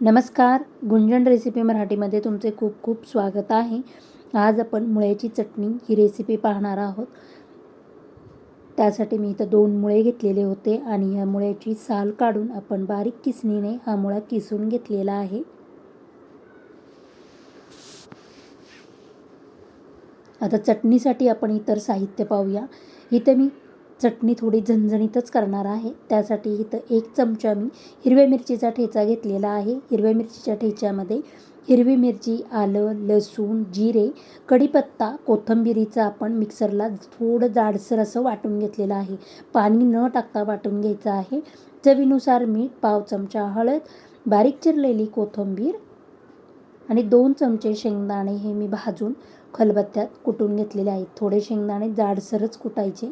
नमस्कार गुंजन रेसिपी मराठीमध्ये तुमचे खूप खूप स्वागत आहे. आज आपण मुळ्याची चटणी ही रेसिपी पाहणार आहोत. त्यासाठी मी इथं दोन मुळे घेतलेले होते आणि ह्या मुळ्याची साल काढून आपण बारीक किसणीने हा मुळा किसून घेतलेला आहे. आता चटणीसाठी आपण इतर साहित्य पाहूया. इथं मी चटणी थोडी झणझणीतच करणार आहे. त्यासाठी इथं एक चमचा मी हिरव्या मिरचीचा ठेचा घेतलेला आहे. हिरव्या मिरचीच्या ठेच्यामध्ये हिरवी मिरची आलं लसूण जिरे कढीपत्ता कोथंबिरीचं आपण मिक्सरला थोडं जाडसर असं वाटून घेतलेलं आहे. पाणी न टाकता वाटून घ्यायचं आहे. चवीनुसार मीठ पाव चमचा हळद बारीक चिरलेली कोथिंबीर आणि दोन चमचे शेंगदाणे हे मी भाजून खलबत्त्यात कुटून घेतलेले आहेत. थोडे शेंगदाणे जाडसरच कुटायचे.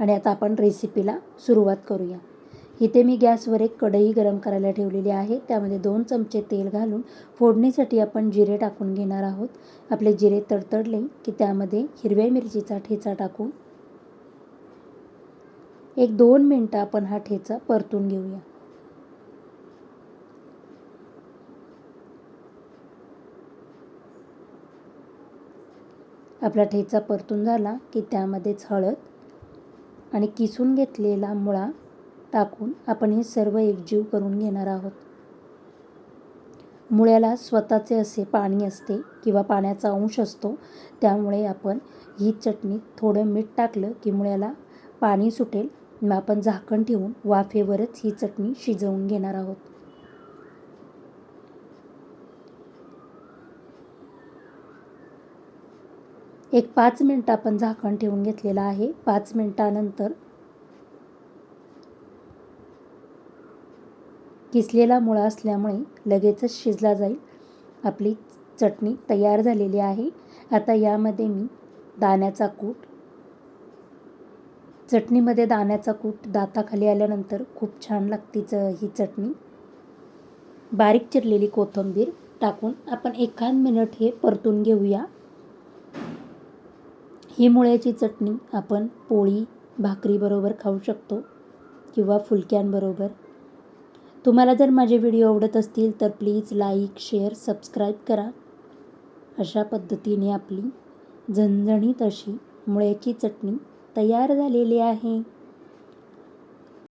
आणि आता आपण रेसिपीला सुरुवात करूया. इथे मी गॅसवर एक कढई गरम करायला ठेवलेली आहे. त्यामध्ये दोन चमचे तेल घालून फोडणीसाठी आपण जिरे टाकून घेणार आहोत. आपले जिरे तडतडले की त्यामध्ये हिरव्या मिरचीचा ठेचा टाकून एक दोन मिनटं आपण हा ठेचा परतून घेऊया. आपला ठेचा परतून झाला की त्यामध्येच हळद आणि किसून घेतलेला मुळा टाकून आपण हे सर्व एकजीव करून घेणार आहोत. मुळ्याला स्वतःचे असे पाणी असते किंवा पाण्याचा अंश असतो त्यामुळे आपण ही चटणी थोडं मीठ टाकलं की मुळ्याला पाणी सुटेल. मग आपण झाकण ठेवून वाफेवरच ही चटणी शिजवून घेणार आहोत. एक पाच मिनटं आपण झाकण ठेवून घेतलेलं आहे. पाच मिनटानंतर किसलेला मुळा असल्यामुळे लगेचच शिजला जाईल. आपली चटणी तयार झालेली आहे. आता यामध्ये मी दाण्याचा कूट चटणीमध्ये दाण्याचा कूट दाताखाली आल्यानंतर खूप छान लागते च ही चटणी. बारीक चिरलेली कोथिंबीर टाकून आपण एखाद मिनिट हे परतून घेऊया. ही मुळ्याची चटणी आपण पोळी भाकरीबरोबर खाऊ शकतो किंवा फुलक्यांबरोबर. तुम्हाला जर माझे व्हिडिओ आवडत असतील तर प्लीज लाईक शेअर सबस्क्राईब करा. अशा पद्धतीने आपली झणझणीत अशी मुळ्याची चटणी तयार झालेली आहे.